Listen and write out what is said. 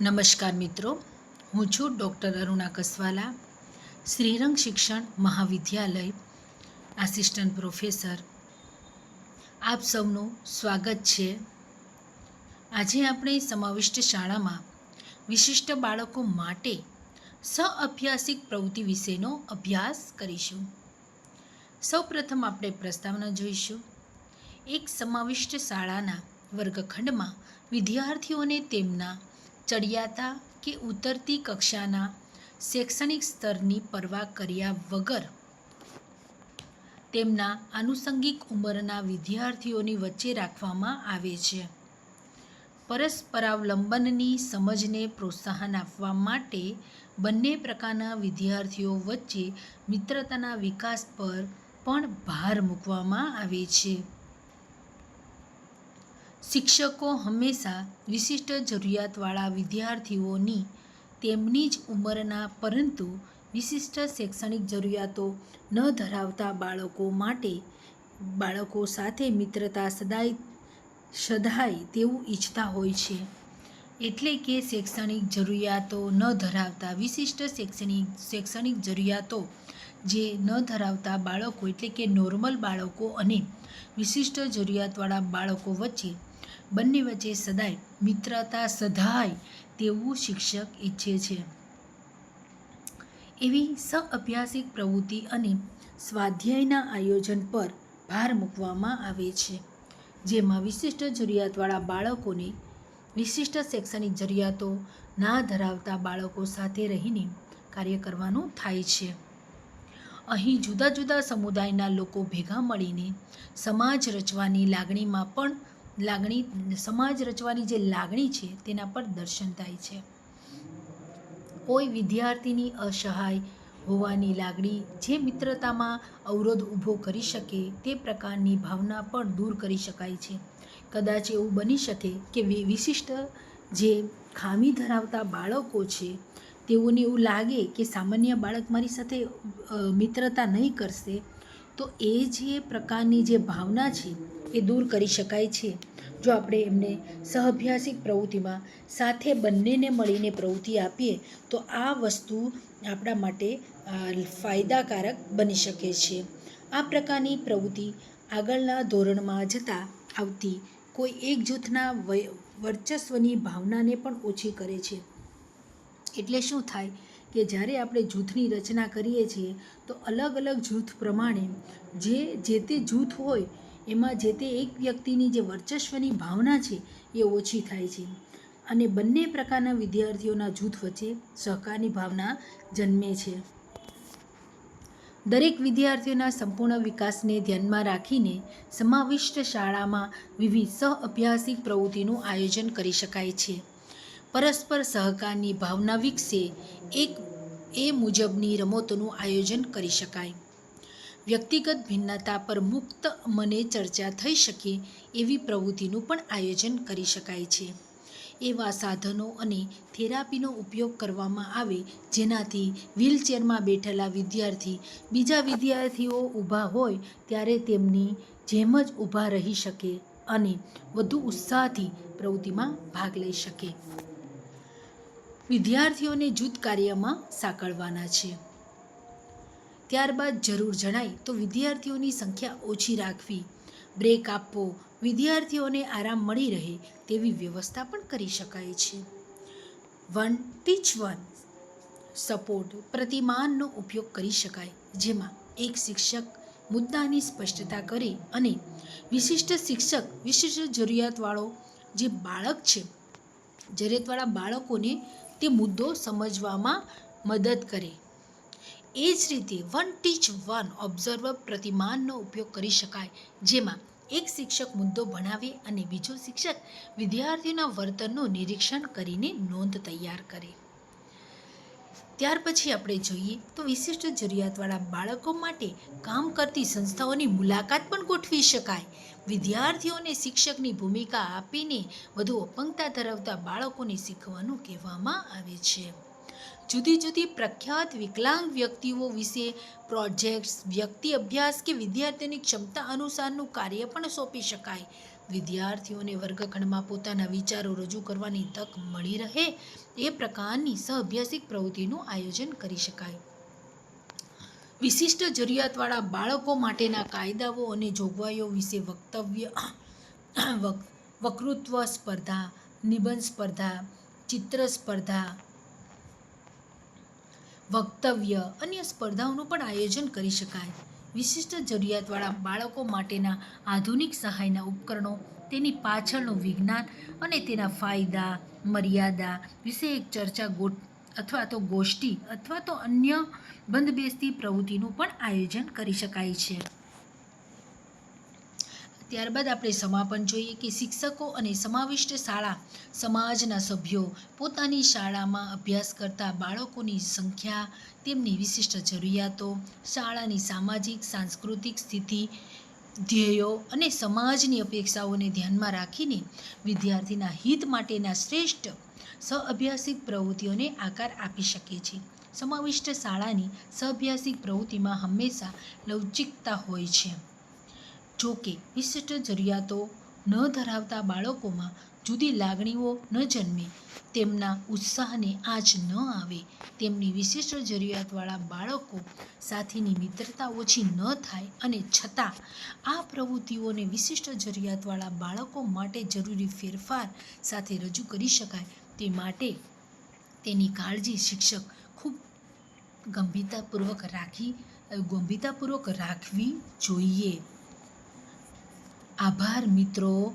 નમસ્કાર મિત્રો, હું છું ડૉક્ટર અરુણા કસવાલા, શ્રીરંગ શિક્ષણ મહાવિદ્યાલય આસિસ્ટન્ટ પ્રોફેસર. આપ સૌનું સ્વાગત છે. આજે આપણે સમાવિષ્ટ શાળામાં વિશિષ્ટ બાળકો માટે સહઅભ્યાસિક પ્રવૃત્તિ વિશેનો અભ્યાસ કરીશું. સૌપ્રથમ આપણે પ્રસ્તાવના જોઈશું. એક સમાવિષ્ટ શાળાના વર્ગખંડમાં વિદ્યાર્થીઓને તેમના ચડિયાતા કે ઉતરતી કક્ષાના શૈક્ષણિક સ્તરની પરવા કર્યા વગર તેમના આનુષંગિક ઉંમરના વિદ્યાર્થીઓની વચ્ચે રાખવામાં આવે છે. પરસ્પરાવલંબનની સમજને પ્રોત્સાહન આપવા માટે બંને પ્રકારના વિદ્યાર્થીઓ વચ્ચે મિત્રતાના વિકાસ પર પણ ભાર મૂકવામાં આવે છે. શિક્ષકો હંમેશા વિશિષ્ટ જરૂરિયાતવાળા વિદ્યાર્થીઓની તેમની જ ઉંમરના પરંતુ વિશિષ્ટ શૈક્ષણિક જરૂરિયાતો ન ધરાવતા બાળકો માટે બાળકો સાથે મિત્રતા સદાય સધાય તેવું ઈચ્છતા હોય છે. એટલે કે શૈક્ષણિક જરૂરિયાતો ન ધરાવતા વિશિષ્ટ શૈક્ષણિક શૈક્ષણિક જરૂરિયાતો જે ન ધરાવતા બાળકો એટલે કે નોર્મલ બાળકો અને વિશિષ્ટ જરૂરિયાતવાળા બાળકો વચ્ચે બંને વચ્ચે સદાય મિત્રતા સધાય તેવું શિક્ષક ઈચ્છે છે. એવી સહઅભ્યાસિક પ્રવૃત્તિ અને સ્વાધ્યાયના આયોજન પર ભાર મૂકવામાં આવે છે. જેમાં વિશિષ્ટ જરૂરિયાતવાળા બાળકોને વિશિષ્ટ શૈક્ષણિક જરૂરિયાતો ના ધરાવતા બાળકો સાથે રહીને કાર્ય કરવાનું થાય છે. અહીં જુદા જુદા સમુદાયના લોકો ભેગા મળીને સમાજ રચવાની લાગણીમાં પણ લાગણી, સમાજ રચવાની જે લાગણી છે, તેના પર દર્શન થાય છે. કોઈ વિદ્યાર્થીની અસહાય હોવાની લાગણી જે મિત્રતામાં અવરોધ ઊભો કરી શકે, તે પ્રકારની ભાવના પણ દૂર કરી શકાય છે. કદાચ એવું બની શકે કે વિશિષ્ટ જે ખામી ધરાવતા બાળકો છે, તેઓને એવું લાગે કે સામાન્ય બાળક મારી સાથે મિત્રતા નહીં કરશે તો એ જે પ્રકારની જે ભાવના છે, એ દૂર કરી શકાય છે. જો આપણે એમને સહઅભ્યાસિક પ્રવૃત્તિમાં સાથે બંનેને મળીને પ્રવૃત્તિ આપીએ, તો આ વસ્તુ આપણા માટે ફાયદાકારક બની શકે છે. આ પ્રકારની પ્રવૃત્તિ આગળના ધોરણમાં જતાં આવતી કોઈ એક જૂથના વર્ચસ્વની ભાવનાને પણ ઓછી કરે છે. એટલે શું થાય? કે જ્યારે આપણે જૂથની રચના કરીએ છીએ, તો અલગ અલગ જૂથ પ્રમાણે જે જે તે જૂથ હોય, એમાં જે તે એક વ્યક્તિની જે વર્ચસ્વની ભાવના છે, એ ઓછી થાય છે. અને બંને પ્રકારના વિદ્યાર્થીઓના જૂથ વચ્ચે સહકારની ભાવના જન્મે છે. દરેક વિદ્યાર્થીઓના સંપૂર્ણ વિકાસને ધ્યાનમાં રાખીને સમાવિષ્ટ શાળામાં વિવિધ સહઅભ્યાસિક પ્રવૃત્તિનું આયોજન કરી શકાય છે. પરસ્પર સહકારની ભાવના વિકસે એક, એ મુજબની રમતોનું આયોજન કરી શકાય. વ્યક્તિગત ભિન્નતા પર મુક્ત મને ચર્ચા થઈ શકે એવી પ્રવૃત્તિનું પણ આયોજન કરી શકાય છે. એવા સાધનો અને થેરાપીનો ઉપયોગ કરવામાં આવે જેનાથી વ્હીલચેરમાં બેઠેલા વિદ્યાર્થી બીજા વિદ્યાર્થીઓ ઊભા હોય ત્યારે તેમની જેમ જ ઊભા રહી શકે અને વધુ ઉત્સાહથી પ્રવૃત્તિમાં ભાગ લઈ શકે. વિદ્યાર્થીઓને જૂથ કાર્યમાં સાંકળવાના છે. ત્યારબાદ જરૂર જણાય તો વિદ્યાર્થીઓની સંખ્યા ઓછી રાખવી, બ્રેક આપવો, વિદ્યાર્થીઓને આરામ મળી રહે તેવી વ્યવસ્થા પણ કરી શકાય છે. વન ટીચ વન સપોર્ટ પ્રતિમાનનો ઉપયોગ કરી શકાય, જેમાં એક શિક્ષક મુદ્દાની સ્પષ્ટતા કરે અને વિશિષ્ટ શિક્ષક વિશિષ્ટ જરૂરિયાતવાળો જે બાળક છે, જરૂરિયાતવાળા બાળકોને તે મુદ્દો સમજવામાં મદદ કરે. એ જ રીતે વન ટીચ વન ઓબ્ઝર્વર પ્રતિમાનનો ઉપયોગ કરી શકાય, જેમાં એક શિક્ષક મુદ્દો ભણાવે અને બીજો શિક્ષક વિદ્યાર્થીઓના વર્તનનું નિરીક્ષણ કરીને નોંધ તૈયાર કરે. ત્યાર પછી આપણે જોઈએ તો વિશિષ્ટ જરૂરિયાતવાળા બાળકો માટે કામ કરતી સંસ્થાઓની મુલાકાત પણ ગોઠવી શકાય. વિદ્યાર્થીઓને શિક્ષકની ભૂમિકા આપીને વધુ અપંગતા ધરાવતા બાળકોને શીખવાનું કહેવામાં આવે છે. જુદી જુદી પ્રખ્યાત વિકલાંગ વ્યક્તિઓ વિશે પ્રોજેક્ટ્સ, વ્યક્તિ અભ્યાસ કે વિદ્યાર્થીઓની ક્ષમતા અનુસારનું કાર્ય પણ સોંપી શકાય. વિદ્યાર્થીઓને વર્ગખંડમાં પોતાના વિચારો રજૂ કરવાની તક મળી રહે એ પ્રકારની સહઅભ્યાસિક પ્રવૃત્તિનું આયોજન કરી શકાય. વિશિષ્ટ જરૂરિયાતવાળા બાળકો માટેના કાયદાઓ અને જોગવાઈઓ વિશે વક્તવ્ય, વક- વક્તૃત્વ સ્પર્ધા, નિબંધ સ્પર્ધા, ચિત્ર સ્પર્ધા, વક્તવ્ય અન્ય સ્પર્ધાઓનું પણ આયોજન કરી શકાય. વિશિષ્ટ જરૂરિયાતવાળા બાળકો માટેના આધુનિક સહાયના ઉપકરણો, તેની પાછળનું વિજ્ઞાન અને તેના ફાયદા, મર્યાદા વિશે એક ચર્ચા ગોઠ અથવા તો ગોષ્ઠી અથવા તો અન્ય બંધબેસતી પ્રવૃત્તિનું પણ આયોજન કરી શકાય છે. ત્યારબાદ આપણે સમાપન જોઈએ કે શિક્ષકો અને સમાવિષ્ટ શાળા સમાજના સભ્યો પોતાની શાળામાં અભ્યાસ કરતા બાળકોની સંખ્યા, તેમની વિશિષ્ટ જરૂરિયાતો, શાળાની સામાજિક, સાંસ્કૃતિક સ્થિતિ, ધ્યેયો અને સમાજની અપેક્ષાઓને ધ્યાનમાં રાખીને વિદ્યાર્થીના હિત માટેના શ્રેષ્ઠ સહઅભ્યાસિક પ્રવૃત્તિઓને આકાર આપી શકે છે. સમાવિષ્ટ શાળાની સહઅભ્યાસિક પ્રવૃત્તિમાં હંમેશા લવચિકતા હોય છે. જો કે વિશિષ્ટ જરૂરિયાતો ન ધરાવતા બાળકોમાં જુદી લાગણીઓ ન જન્મે, તેમના ઉત્સાહને આંચ ન આવે. તેમની વિશિષ્ટ જરૂરિયાતવાળા બાળકો સાથેની મિત્રતા ઓછી ન થાય અને છતાં આ પ્રવૃત્તિઓને વિશિષ્ટ જરૂરિયાતવાળા બાળકો માટે જરૂરી ફેરફાર સાથે રજૂ કરી શકાય. તે માટે તેની કાળજી શિક્ષક ખૂબ ગંભીરતાપૂર્વક રાખી, ગંભીરતાપૂર્વક રાખવી જોઈએ. આભાર મિત્રો.